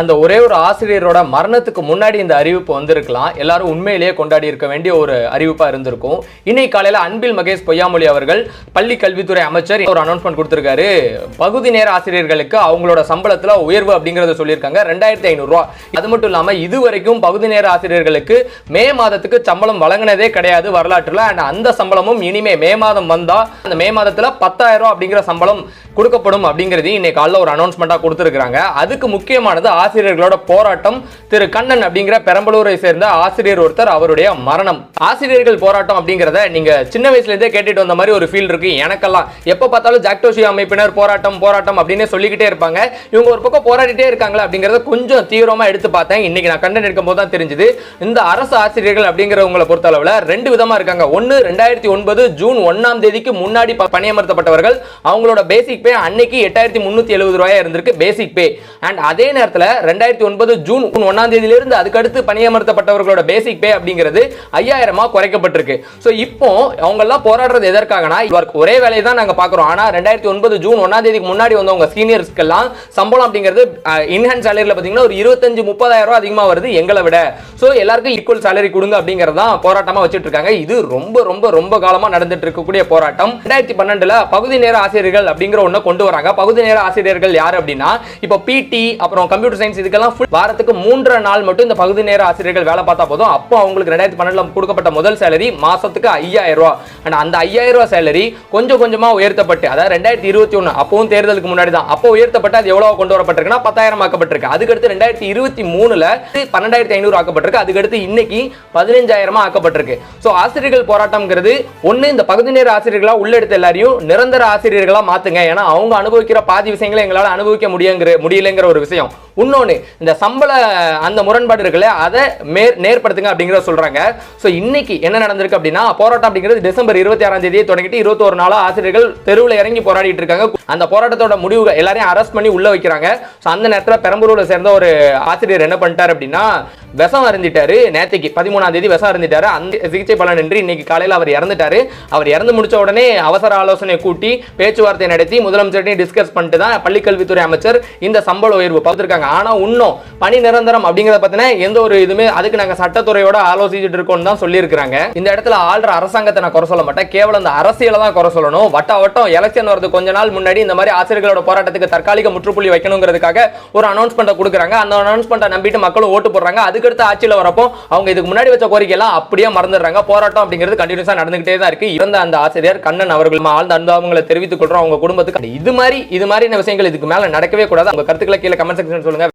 அந்த ஒரே ஒரு ஆசிரியரோட மரணத்துக்கு முன்னாடி இந்த அறிவிப்பு வந்திருக்கலாம். எல்லாரும் உண்மையிலேயே கொண்டாடி இருக்க வேண்டிய ஒரு அறிவிப்பா இருந்திருக்கும். இன்னைக்கு காலையில அன்பில் மகேஷ் பொய்யாமொழி அவர்கள் பள்ளி கல்வித்துறை அமைச்சர் ஒரு அனௌன்ஸ்மெண்ட் கொடுத்திருக்காரு. பகுதி நேர ஆசிரியர்களுக்கு அவங்களோட சம்பளத்துல உயர்வு அப்படிங்கறத சொல்லியிருக்காங்க. ரெண்டாயிரத்தி ஐநூறுரூவா அது மட்டும் இல்லாம இதுவரைக்கும் பகுதி நேர ஆசிரியர்களுக்கு மே மாதத்துக்கு சம்பளம் வழங்கினதே கிடையாது வரலாற்றுல. அண்ட் அந்த சம்பளமும் இனிமே மே மாதம் வந்தா அந்த மே மாதத்துல பத்தாயிரம் அப்படிங்கிற சம்பளம் கொடுக்கப்படும் அப்படிங்கிறது இன்னைக்கு காலைல ஒரு அனௌன்ஸ்மெண்ட்டாக கொடுத்துருக்காங்க அதுக்கு முக்கியமானது ஆசிரியர்களோட போராட்டம் திரு கண்ணன் அப்படிங்கிற பெரம்பலூரை சேர்ந்த ஆசிரியர் ஒருத்தர் அவருடைய மரணம். ஆசிரியர்கள் போராட்டம் அப்படிங்கிறத நீங்க சின்ன வயசுல இருந்தே கேட்டுட்டு வந்த மாதிரி ஒரு ஃபீல் இருக்கு. எனக்கெல்லாம் எப்போ பார்த்தாலும் ஜாக்டோசி அமைப்பினர் போராட்டம் போராட்டம் அப்படின்னு சொல்லிக்கிட்டே இருப்பாங்க. இவங்க ஒரு பக்கம் போராடிட்டே இருக்காங்களா அப்படிங்கறத கொஞ்சம் தீவிரமா எடுத்து பார்த்தேன். இன்னைக்கு நான் கண்டன் எடுக்கும் போது தான் தெரிஞ்சுது. இந்த அரசு ஆசிரியர்கள் அப்படிங்கிறவங்களை பொறுத்தளவுல ரெண்டு விதமா இருக்காங்க. ஒன்னு ரெண்டாயிரத்தி ஒன்பது ஜூன் ஒன்னாம் தேதிக்கு முன்னாடி ப- பணியமர்த்தப்பட்டவர்கள். அவங்களோட பேசிக் பே அன்னைக்கு எட்டாயிரத்தி முந்நூற்றி எழுபது ரூபாயா இருந்திருக்கு பேசிக் பே அண்ட் அதே நேரத்தில் ரெண்டாயிரத்தி ஒன்பது ஜூன் ஒன்னாம் தேதியிலிருந்து அதுக்கடுத்து பணியமர்த்தப்பட்டவர்களோட பேசிக் பே அப்படிங்கிறது ஐயாயிரமா குறைக்கப்பட்டிருக்கு. ஸோ இப்போ அவங்கெல்லாம் போராடுறது எதற்காகனா ஒரே வேலையை தான் நாங்கள் பார்க்குறோம். ஆனால் ரெண்டாயிரத்தி ஒன்பது ஜூன் ஒன்னாம் தேதிக்கு முன்னாடி வந்தவங்க சீனியர்ஸ்க்கெல்லாம் சம்பளம் அப்படிங்கிறது இன்ஹேண்ட் சேலரியில் பார்த்தீங்கன்னா ஒரு இருபத்தஞ்சு முப்பதாயிரம் ரூபா அதிகமாக வருது எங்களை விட. ஸோ எல்லாருக்கும் ஈக்குவல் சேலரி கொடுங்க அப்படிங்கிறது தான் போராட்டமாக வச்சுட்டு இருக்காங்க இது ரொம்ப ரொம்ப ரொம்ப காலமாக நடந்துட்டு இருக்கக்கூடிய போராட்டம். ரெண்டாயிரத்தி பன்னெண்டுல பகுதி நேர ஆசிரியர்கள் அப்படிங்கிற ஒன்றை கொண்டு வராங்க. பகுதி நேர ஆசிரியர்கள் யார் அப்படின்னா இப்போ பிடி அப்புறம் கம்ப்யூட்டர் சயின்ஸ் இதுக்கெல்லாம் ஃபுல் வாரத்துக்கு மூன்றரை நாள் மட்டும் இந்த பகுதி நேர ஆசிரியர்கள் வேலை பார்த்தா போதும். அப்போ அவங்களுக்கு ரெண்டாயிரத்தி பன்னெண்டுல கொடுக்கப்பட்ட முதல் சேலரி மாசத்துக்கு ஐயாயிரம் ரூபா. அண்ட் அந்த ஐயாயிரம் ரூபா சேலரி கொஞ்சம் கொஞ்சமா உயர்த்தப்பட்டு அதாவது ரெண்டாயிரத்தி இருபத்தி ஒன்று அப்பவும் தேர்தலுக்கு முன்னாடி தான் அப்போ உயர்த்தப்பட்டு அது எவ்வளவு கொண்டு வரப்பட்டிருக்குன்னா பத்தாயிரம் ஆக்கப்பட்டிருக்கு. அதுக்கடுத்து ரெண்டாயிரத்தி இருபத்தி மூணுல பன்னெண்டாயிரத்தி ஐநூறு ஆக்கப்பட்டிருக்கு. அதுக்கடுத்து இன்னைக்கு பதினஞ்சாயிரமா ஆக்கப்பட்டிருக்கு. ஸோ ஆசிரியர்கள் போராட்டம்ங்கிறது ஒன்று இந்த பகுதி நேர ஆசிரியர்களா உள்ளெடுத்த எல்லாரையும் நிரந்தர ஆசிரியர்களா மாத்துங்க. ஏன்னா அவங்க அனுபவிக்கிற பாதி விஷயங்களை எங்களால் அனுபவிக்க முடியுங்கிற முடியலைங்கிற ஒரு விஷயம். இன்னொன்று இந்த சம்பள அந்த முரண்பாடு இருக்குல்ல அதை மேற் நேர்படுத்துங்க அப்படிங்கிறத சொல்கிறாங்க ஸோ இன்னைக்கு என்ன நடந்திருக்கு அப்படின்னா போராட்டம் அப்படிங்கிறது டிசம்பர் இருபத்தி ஆறாம் தேதியை தொடங்கிட்டு இருபத்தோரு நாளாக ஆசிரியர்கள் தெருவில் இறங்கி போராடிட்டு இருக்காங்க. அந்த போராட்டத்தோட முடிவு எல்லாரையும் அரெஸ்ட் பண்ணி உள்ள வைக்கிறாங்க. ஸோ அந்த நேரத்தில் பெரம்பலூரில் சேர்ந்த ஒரு ஆசிரியர் என்ன பண்ணிட்டார் அப்படின்னா விஷம் அருந்திட்டாரு. நேற்றுக்கு பதிமூணாம் தேதி விஷம் அருந்திட்டாரு. அந்த சிகிச்சை பலனின்றி இன்னைக்கு காலையில் அவர் இறந்துட்டாரு. அவர் இறந்து முடிச்ச உடனே அவசர ஆலோசனை கூட்டி பேச்சுவார்த்தை நடத்தி முதலமைச்சர்ட்டையும் டிஸ்கஸ் பண்ணிட்டு தான் பள்ளிக்கல்வித்துறை அமைச்சர் இந்த சம்பள உயர்வு பார்த்துருக்காங்க ஆனா இன்னும் பணி நிரந்தரம் அப்படிங்கிறத பற்றின எந்த ஒரு இதுவுமே அதுக்கு நாங்க சட்டத்துறையோட ஆலோசிச்சுட்டு இருக்கோம்னு தான் சொல்லியிருக்கிறாங்க. இந்த இடத்துல ஆள்ற அரசாங்கத்தை நான் குறை சொல்ல மாட்டேன். கேவலம் இந்த அரசியலை தான் குறை சொல்லணும். வட்ட வட்டம் எலெக்ஷன் வரது கொஞ்ச நாள் முன்னாடி இந்த மாதிரி ஆசிரியர்களோட போராட்டத்துக்கு தற்காலிக முற்றுப்புள்ளி வைக்கணுங்கிறதுக்காக ஒரு அனௌன்ஸ்மெண்ட்டை கொடுக்குறாங்க. அந்த அனௌன்ஸ்மெண்ட்டை நம்பிட்டு மக்களும் ஓட்டு போடுறாங்க. அதுக்கடுத்து ஆட்சியில் வரப்போ அவங்க இதுக்கு முன்னாடி வச்ச கோரிக்கையெல்லாம் அப்படியே மறந்துடுறாங்க. போராட்டம் அப்படிங்கிறது கண்டினியூஸா நடந்துகிட்டே தான் இருக்கு. இறந்த அந்த ஆசிரியர் கண்ணன் அவர்கள் ஆழ்ந்த அனுபவங்களை தெரிவித்துக் கொள்றோம். அவங்க குடும்பத்துக்கு. இது மாதிரி இது மாதிரியான விஷயங்கள் இதுக்கு மேல நடக்கவே கூடாது. அவங்க கருத்துக்களை கீழே கமெண்ட் செக்ஷன்